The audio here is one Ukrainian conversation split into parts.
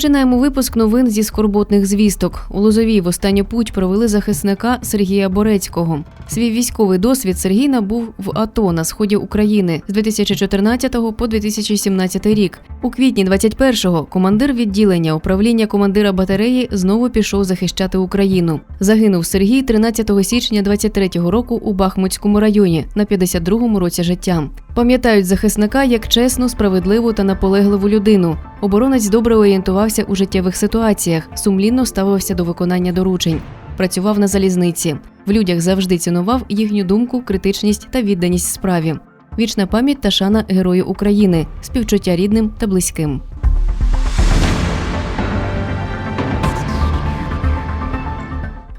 Починаємо випуск новин зі скорботних звісток. У Лозовій в останню путь провели захисника Сергія Борецького. Свій військовий досвід Сергій набув в АТО на сході України з 2014 по 2017 рік. У квітні 21-го командир відділення управління командира батареї знову пішов захищати Україну. Загинув Сергій 13 січня 23-го року у Бахмутському районі на 52-му році життя. Пам'ятають захисника як чесну, справедливу та наполегливу людину. Оборонець добре орієнтувався у життєвих ситуаціях, сумлінно ставився до виконання доручень. Працював на залізниці. В людях завжди цінував їхню думку, критичність та відданість справі. Вічна пам'ять та шана Герою України, співчуття рідним та близьким.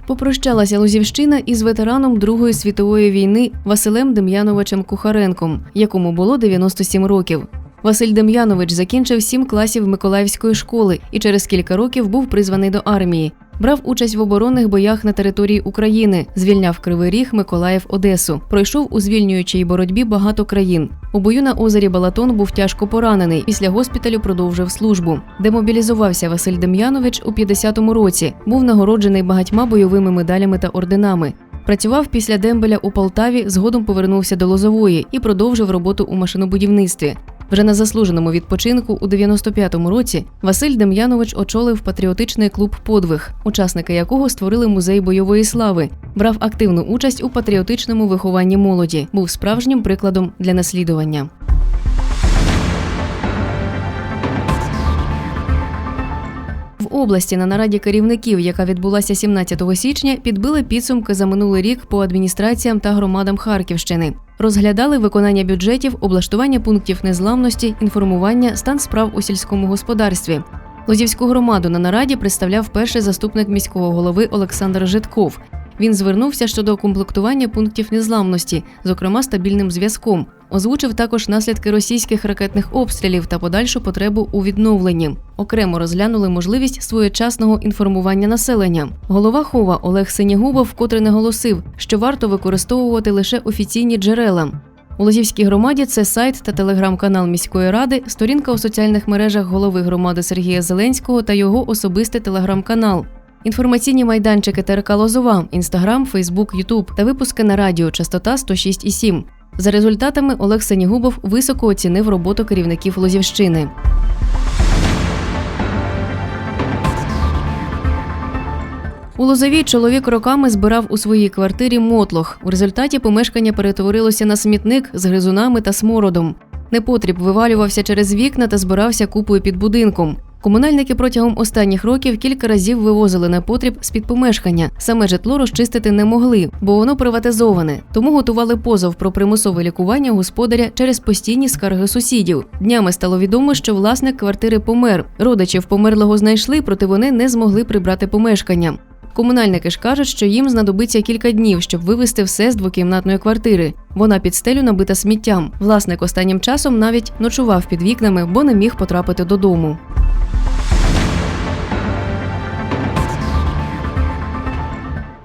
Попрощалася Лозівщина із ветераном Другої світової війни Василем Дем'яновичем Кухаренком, якому було 97 років. Василь Дем'янович закінчив сім класів Миколаївської школи і через кілька років був призваний до армії. Брав участь в оборонних боях на території України, звільняв Кривий Ріг, Миколаїв, Одесу. Пройшов у звільнюючій боротьбі багато країн. У бою на озері Балатон був тяжко поранений. Після госпіталю продовжив службу. Демобілізувався Василь Дем'янович у 50-му році. Був нагороджений багатьма бойовими медалями та орденами. Працював після дембеля у Полтаві, згодом повернувся до Лозової і продовжив роботу у машинобудівництві. Вже на заслуженому відпочинку у 95-му році Василь Дем'янович очолив патріотичний клуб Подвиг, учасники якого створили музей бойової слави, брав активну участь у патріотичному вихованні молоді, був справжнім прикладом для наслідування. Області на нараді керівників, яка відбулася 17 січня, підбили підсумки за минулий рік по адміністраціям та громадам Харківщини. Розглядали виконання бюджетів, облаштування пунктів незламності, інформування, стан справ у сільському господарстві. Лозівську громаду на нараді представляв перший заступник міського голови Олександр Житков. Він звернувся щодо комплектування пунктів незламності, зокрема стабільним зв'язком. Озвучив також наслідки російських ракетних обстрілів та подальшу потребу у відновленні. Окремо розглянули можливість своєчасного інформування населення. Голова хова Олег Синігубов вкотре наголосив, що варто використовувати лише офіційні джерела. У Лозівській громаді це сайт та телеграм-канал міської ради, сторінка у соціальних мережах голови громади Сергія Зеленського та його особистий телеграм-канал. Інформаційні майданчики ТРК Лозова, Інстаграм, Фейсбук, Ютуб та випуски на радіо частота 106,7. За результатами Олег Сенігубов високо оцінив роботу керівників Лозівщини. У Лозовій чоловік роками збирав у своїй квартирі мотлох. У результаті помешкання перетворилося на смітник з гризунами та смородом. Непотріб вивалювався через вікна та збирався купою під будинком. Комунальники протягом останніх років кілька разів вивозили непотріб з-під помешкання. Саме житло розчистити не могли, бо воно приватизоване. Тому готували позов про примусове лікування господаря через постійні скарги сусідів. Днями стало відомо, що власник квартири помер. Родичів померлого знайшли, проте вони не змогли прибрати помешкання. Комунальники ж кажуть, що їм знадобиться кілька днів, щоб вивезти все з двокімнатної квартири. Вона під стелю набита сміттям. Власник останнім часом навіть ночував під вікнами, бо не міг потрапити додому.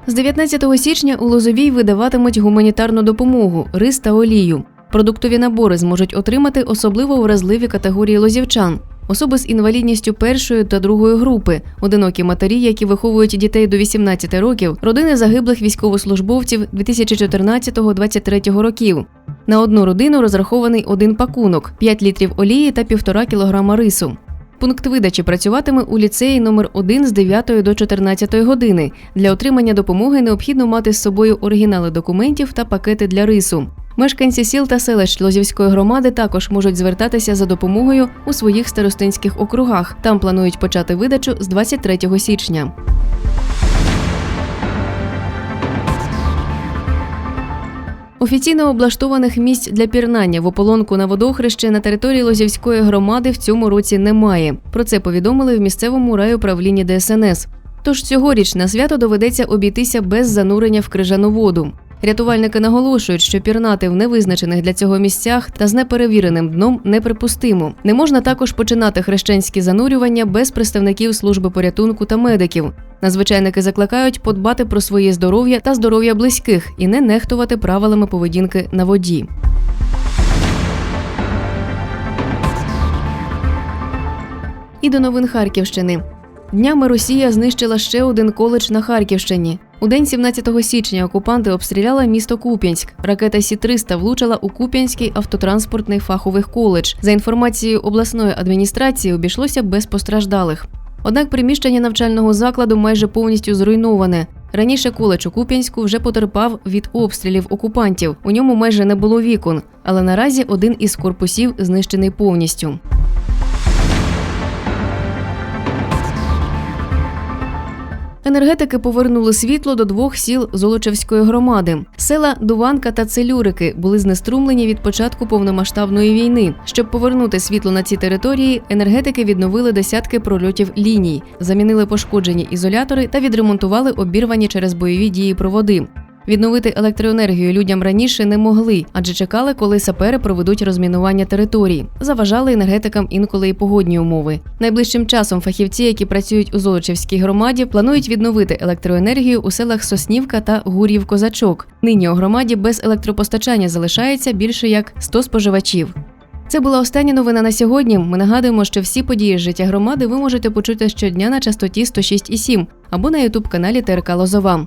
З 19 січня у Лозовій видаватимуть гуманітарну допомогу, рис та олію. Продуктові набори зможуть отримати особливо вразливі категорії лозівчан. Особи з інвалідністю першої та другої групи, одинокі матері, які виховують дітей до 18 років, родини загиблих військовослужбовців 2014-2023 років. На одну родину розрахований один пакунок 5 літрів олії та 1,5 кілограма рису. Пункт видачі працюватиме у ліцеї номер 1 з 9 до 14 години. Для отримання допомоги необхідно мати з собою оригінали документів та пакети для рису. Мешканці сіл та селищ Лозівської громади також можуть звертатися за допомогою у своїх старостинських округах. Там планують почати видачу з 23 січня. Офіційно облаштованих місць для пірнання в ополонку на водохреще на території Лозівської громади в цьому році немає. Про це повідомили в місцевому райуправлінні ДСНС. Тож цьогоріч на свято доведеться обійтися без занурення в крижану воду. Рятувальники наголошують, що пірнати в невизначених для цього місцях та з неперевіреним дном неприпустимо. Не можна також починати хрещенські занурювання без представників служби порятунку та медиків. Надзвичайники закликають подбати про своє здоров'я та здоров'я близьких і не нехтувати правилами поведінки на воді. І до новин Харківщини. Днями Росія знищила ще один коледж на Харківщині. У день 17 січня окупанти обстріляли місто Куп'янськ. Ракета Сі-300 влучила у Куп'янський автотранспортний фаховий коледж. За інформацією обласної адміністрації, обійшлося без постраждалих. Однак приміщення навчального закладу майже повністю зруйноване. Раніше коледж у Куп'янську вже потерпав від обстрілів окупантів. У ньому майже не було вікон, але наразі один із корпусів знищений повністю. Енергетики повернули світло до двох сіл Золочевської громади. Села Дуванка та Целюрики були знеструмлені від початку повномасштабної війни. Щоб повернути світло на ці території, енергетики відновили десятки прольотів ліній, замінили пошкоджені ізолятори та відремонтували обірвані через бойові дії проводи. Відновити електроенергію людям раніше не могли, адже чекали, коли сапери проведуть розмінування території. Заважали енергетикам інколи і погодні умови. Найближчим часом фахівці, які працюють у Золочівській громаді, планують відновити електроенергію у селах Соснівка та Гур'їв Козачок. Нині у громаді без електропостачання залишається більше як 100 споживачів. Це була остання новина на сьогодні. Ми нагадуємо, що всі події з життя громади ви можете почути щодня на частоті 106,7 або на ютуб каналі ТРК Лозова.